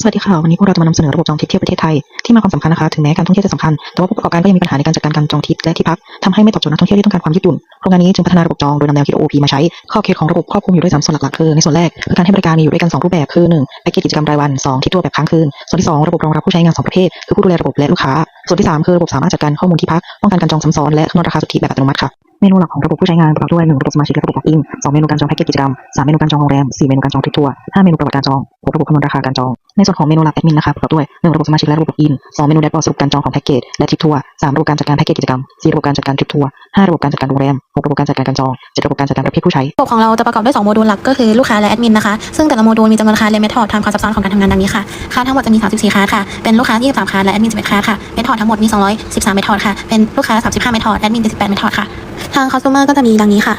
สวัสดีค่ะ วันนี้พวกเราจะมานำเสนอระบบจองทิปเที่ยวประเทศไทย ที่มีความสำคัญนะคะ ถึงแม้การท่องเที่ยวจะสำคัญ แต่ว่าผู้ประกอบการก็ยังมีปัญหาในการจัดการการจองทิปและที่พักทำให้ไม่ตอบโจทย์นักท่องเที่ยวที่ต้องการความยืดหยุ่น โครงการนี้จึงพัฒนาระบบจองโดยนำแนวคิด OOP มาใช้ ข้อคิดของระบบครอบคลุมอยู่ด้วยสามส่วนหลักๆคือ ในส่วนแรกคือการให้บริการมีอยู่ด้วยกันสองรูปแบบคือหนึ่งแพ็กเกจกิจกรรมรายวันสองทริปทัวแบบค้างคืน ส่วนที่สองระบบรองรับผู้ใช้งานสองประเภท คือผู้ดูแลระบบและลูกค้า ส่วนที่สามคือระบบสามารถจัดการข้อมูลที่พัก ป้องกันการจองซ้ำซ้อนและคำนวณราคาสุทธิแบบอัตโนมัติค่ะเมนูหลักของระบบผู้ใช้งานประกอบด้วยหนึ่งระบบสมาชิกและระบบล็อกอินสองเมนูการจองแพ็กเกจกิจกรรมสามเมนูการจองโรงแรมสี่เมนูการจองทริปทัวร์ห้าเมนูประวัติการจองหกระบบคำนวณราคาการจอง ในส่วนของเมนูหลักแอดมินนะคะประกอบด้วยหนึ่งระบบสมาชิกและระบบล็อกอินสองเมนูแดชบอร์ดสรุปการจองของแพ็กเกจและทริปทัวร์สามระบบการจัดการแพ็กเกจกิจกรรมสี่ระบบการจัดการทริปทัวร์ห้าระบบการจัดการโรงแรมหกระบบการจัดการการจองเจ็ดระบบการจัดการประเภทผู้ใช้ระบบของเราจะประกอบด้วย2โมดูลหลักก็คือลูกค้าและแอดมินนะคะซึ่งแต่ละโมดูลมีจำนวนคลาสและเมธอดตามความซับซ้อนของการทำงานดังนี้ค่ะคลาสทั้งหมดจะมี 34คลาสค่ะเป็นลูกค้า23คลาสและแอดมิน11คลาสค่ะเมธอดทั้งหมดมี 213เมธอดค่ะเป็นลูกค้า 35เมธอดแอดมิน78เมธอดค่ะทาง customer ก็จะมีดังนี้ค่ะ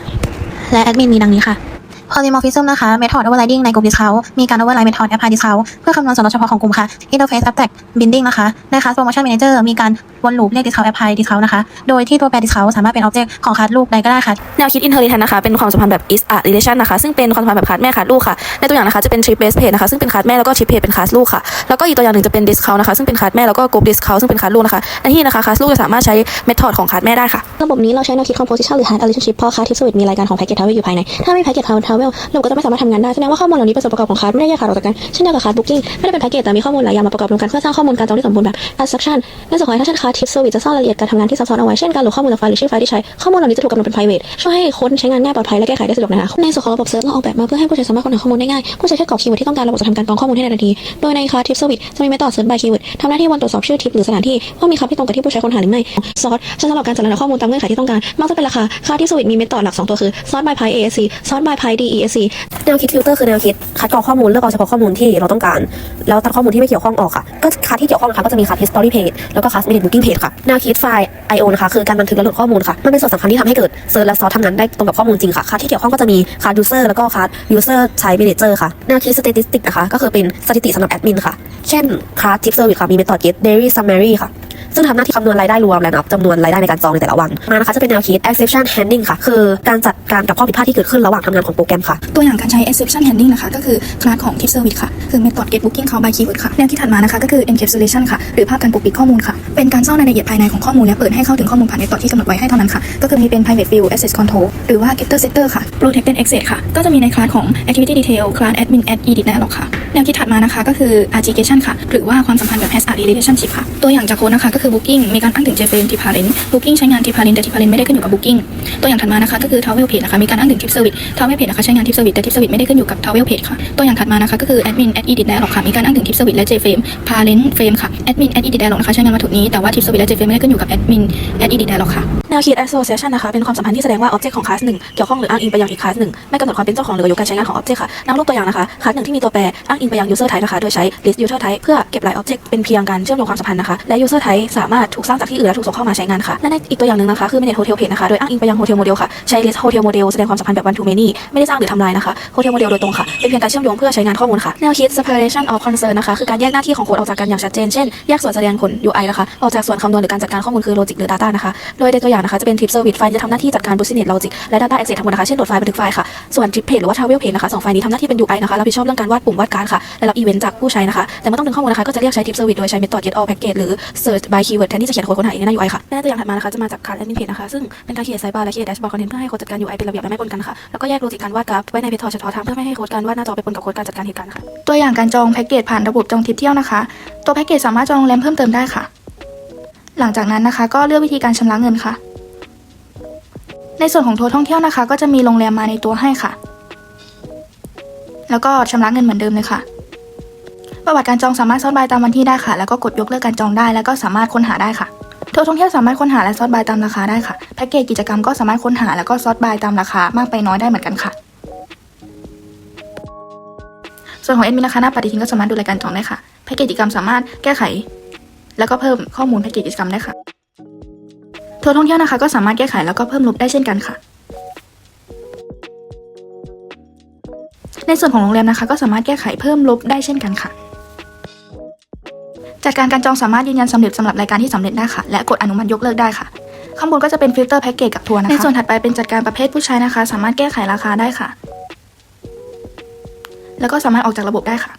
และแอดมินมีดังนี้ค่ะ polymorphism นะคะ method overriding ในกลุ่ม discount มีการ override method apply discount เพื่อคำนวณส่วนลดเฉพาะของกลุ่มค่ะ interface abstract binding นะคะใน class promotion manager มีการ วนลูปเรียก discount apply discount นะคะ โดยที่ตัวแปร discount สามารถเป็น object ของ class ลูกใดก็ได้ค่ะ แนวคิด inheritance นะคะ เป็นความสัมพันธ์แบบ is a relation นะคะ ซึ่งเป็นความสัมพันธ์แบบคัสแม่คัสลูกค่ะ ในตัวอย่างนะคะจะเป็น trip based page นะคะ ซึ่งเป็นคัสแม่แล้วก็ trip page เป็นคัสลูกค่ะ แล้วก็อีกตัวอย่างหนึ่งจะเป็น discount นะคะ ซึ่งเป็นคัสแม่แล้วก็ group discount ซึ่งเป็นคัสลูกนะคะ ในที่นี้นะคะคัสลูกจะสามารถใช้ method ของคัสแม่ได้ค่ะ ระบบนี้เราใช้แนวคิด composition หรือ hard relationship เพราะ card tip switch มีรายการของ package travel อยู่ภายใน ถ้าไม่มี package travel ระบบก็จะไม่สามารถทำงานได้ แสดงว่าข้อมูลเหล่านี้เป็นส่วนประกอบของ card ไม่ได้แยกขาดออกจากกัน เช่นเดียวกับ card booking ไม่ได้เป็น package แต่มีข้อมูลหลายอย่างมาประกอบรวมกันเพื่อสร้างข้อมูลการจองที่สมบูรณ์แบบ abstraction ในส่วนของ attention card tip service จะซ่อนรายละเอียดการทำงานที่ซับซ้อนเอาไว้เช่นการโหลดข้อมูลจากไฟล์หรือชื่อไฟล์ที่ใช้ข้อมูลเหล่านี้จะถูกกำหนดเป็น private ช่วยให้คนใช้งานง่ายปลอดภัยและแก้ไขได้สะดวกนอนาคตในส่วนของระบบ search เราออกแบบมาเพื่อให้ผู้ใช้สามารถค้นหาข้อมูลได้ง่ายผู้ใช้แค่กรอกคีย์เวิร์ดที่ต้องการระบบจะทำการกรองข้อมูลให้ในทันทีโดยใน card tip service จะมี method search by keyword ทำหน้าที่วันตรวจสอบชื่อทิปหรือสถานที่ว่ามีคำที่ตรงกับที่ผู้ใช้ค้นหาหรือไม่ sort ใช้สำหรับการจัดลำดับข้อมูลตามเงื่อนไขที่ต้องการมักจะเป็นราคา card tip service มี method หลักสองตัวคือ sort by price ASC sort by price DESC แนวคิดฟิลเตอร์คือแนวคิดคัดกรองข้อมูลเลือกเอาเฉพาะข้อมูลที่เราต้องการ แล้วตัดข้อมูลที่ไม่เกี่ยวข้องออกค่ะก็คัดที่เกี่ยวข้องนะคะก็จะมีคัด history page แล้วก็คัด minute booking page ค่ะแนวคิดไฟล์ IO นะคะคือการบันทึกและโหลดข้อมูลค่ะ มันเป็นส่วนสำคัญที่ทำให้เกิดเซิร์ชและซอสทำงานได้ตรงกับข้อมูลจริงค่ะคัดที่เกี่ยวข้องก็จะมีคัด user แล้วก็คัด user ใช้เมเนเจอร์ค่ะแนวคิดสถิตินะคะก็คือเป็นสถิติสำหรับแอดมินค่ะ เช่นคัด tip service ค่ะมีเมธอดเกตเดลี่ซัมมารีค่ะ ซึ่งทำหน้าที่คำนวณรายได้รวมและนับจำนวนรายได้ในการจองในแต่ละวัน มานะคะจะเป็นแนวคิด exception handling ค่ะ คือการจัดการกับข้อผิดพลาดที่เกิดขึ้นระหว่างทำงานของโปรแกรมค่ะ ตัวอย่างการใช้ exception handling นะคะ ก็คือคลาสของ tip service ค่ะ คือ method get booking count by keyword ค่ะ แนวคิดถัดมานะคะก็คือ encapsulation ค่ะ หรือภาพการปกปิดข้อมูลค่ะ เป็นการซ่อนรายละเอียดภายในของข้อมูลและเปิดให้เข้าถึงข้อมูลผ่าน method ที่กำหนดไว้ให้เท่านั้นค่ะ ก็คือมีเป็น private field access control หรือว่า getter setter ค่ะ protected access ค่ะ ก็จะมีในคลาสของ activity detail คลาส admin add edit dialog ค่ะ แนวคิดถัดมานะคะก็คือ aggregation ค่ะ หรือว่าความสัมพันธ์แบบ has a relationship ค่ะ ตัวอย่างจากโค้ดนะคะก็คือ booking มีการอ้างถึง jframe tipparent booking ใช้งาน tipparent แต่ tipparent ไม่ได้ขึ้นอยู่กับ booking ตัวอย่างถัดมานะคะก็คือ travel page นะคะมีการอ้างถึง tip service travel page นะคะใช้งาน tip service แต่ tip service ไม่ได้ขึ้นอยู่กับ travel page ค่ะตัวอย่างถัดมานะคะก็คือ admin add edit dialog ค่ะมีการอ้างถึง tip service และ jframe parent frame ค่ะ admin add edit dialog นะคะใช้งานวัตถุนี้แต่ว่า tip service และ jframe ไม่ได้ขึ้นอยู่กับ admin add edit dialog ค่ะ แนวคิด association นะคะ เป็นความสัมพันธ์ที่แสดงว่า object ของ class หนึ่งเกี่ยวข้องหรืออ้างอิงไปยังอีก class หนึ่งไม่กำหนดความเป็นเจ้าของหรืออายุการใช้งานของ object ค่ะนำรูปตัวอย่างนะคะ class หนึ่งที่มีตัวแปรอ้างอิงไปยัง user type นะคะ โดยใช้ list user type เพื่อเก็บราย object เป็นเพียงการเชื่อมโยงความสัมพันธ์นะคะ และ user type สามารถถูกสร้างจากที่อื่นและถูกส่งเข้ามาใช้งานค่ะและในอีกตัวอย่างหนึ่งนะคะคือ manage hotel page นะคะ โดยอ้างอิงไปยัง hotel model ค่ะ ใช้ list hotel model แสดงความสัมพันธ์แบบ one to many ไม่ได้สร้างหรือทำลายนะคะ hotel model โดยตรงค่ะ เป็นเพียงการเชื่อมโยงเพื่อใช้งานข้อมูลค่ะ แนวคิด separation of concern นะคะ คือการแยกหน้าที่ของโค้ดออกจากกันอย่างชัดเจน เช่น แยกส่วนแสดงผล UI นะคะ ออกจากส่วนคำนวณหรือการจัดการข้อมูลคือ logic หรือ data นะคะ โดยในตัวอย่างนะคะจะเป็น trip service ไฟล์จะทำหน้าที่จัดการ business logic และ data access ทั้งหมดนะคะเช่นโหลดไฟล์บันทึกไฟล์ค่ะส่วน trip page หรือว่า travel page นะคะสองไฟล์นี้ทำหน้าที่เป็น UI นะคะรับผิดชอบเรื่องการวาดปุ่มวาดการ์ดค่ะและรับอีเวนต์จากผู้ใช้นะคะแต่เมื่อต้องดึงข้อมูลนะคะก็จะเรียกใช้ trip service โดยใช้ method get all package หรือ search by keyword แทนที่จะเขียนโค้ดค้นหาในหน้า UI ค่ะและตัวอย่างถัดมานะคะจะมาจาก card admin page นะคะซึ่งเป็นการเขียนไซบาร์และเขียน dashboard content เพื่อให้โค้ดจัดการ UI เป็นระเบียบและไม่ปนกันค่ะแล้วก็แยกโลจิกการวาดกราฟไว้ใน method เฉพาะทางเพื่อไม่ให้โค้ดการวาดหน้าจอไปปนกับโค้ดการจัดการเหตุการณ์ค่ะตัวอย่างการจองแพ็กเกจผ่านระบบจองทริปเที่ยวนะคะ ตัวแพ็กเกจสามารถจองโรงแรมเพิ่มเติมได้ค่ะ หลังจากนั้นนะคะ ก็เลือกวิธีการชำระเงินค่ะ ในส่วนของทัวร์ท่องเที่ยวนะคะ ก็จะมีโรงแรมมาในตัวให้ค่ะ แล้วก็ชำระเงินเหมือนเดิมเลยค่ะ ประวัติการจองสามารถซอสบายตามวันที่ได้ค่ะ แล้วก็กดยกเลิกการจองได้ แล้วก็สามารถค้นหาได้ค่ะทัวร์ท่องเที่ยวสามารถค้นหาและซอสบายตามราคาได้ค่ะ แพ็กเกจกิจกรรมก็สามารถค้นหาแล้วก็ซอสบายตามราคามากไปน้อยได้เหมือนกันค่ะ ส่วนของเอ็ดมินนะคะหน้าปฏิทินก็สามารถดูรายการจองได้ค่ะ แพ็กเกจกิจกรรมสามารถแก้ไข แล้วก็เพิ่มข้อมูลแพ็กเกจกิจกรรมได้ค่ะ ทัวร์ท่องเที่ยวนะคะก็สามารถแก้ไขแล้วก็เพิ่มลบได้เช่นกันค่ะ ในส่วนของโรงแรมนะคะ ก็สามารถแก้ไขเพิ่มลบได้เช่นกันค่ะ จากการการจองสามารถยืนยันสำเร็จสำหรับรายการที่สำเร็จได้ค่ะ และกดอนุมัติยกเลิกได้ค่ะ ข้างบนก็จะเป็นฟิลเตอร์แพ็กเกจกับทัวร์นะคะในส่วนถัดไปเป็นจัดการประเภทผู้ใช้นะคะ สามารถแก้ไขราคาได้ค่ะ แล้วก็สามารถออกจากระบบได้ค่ะ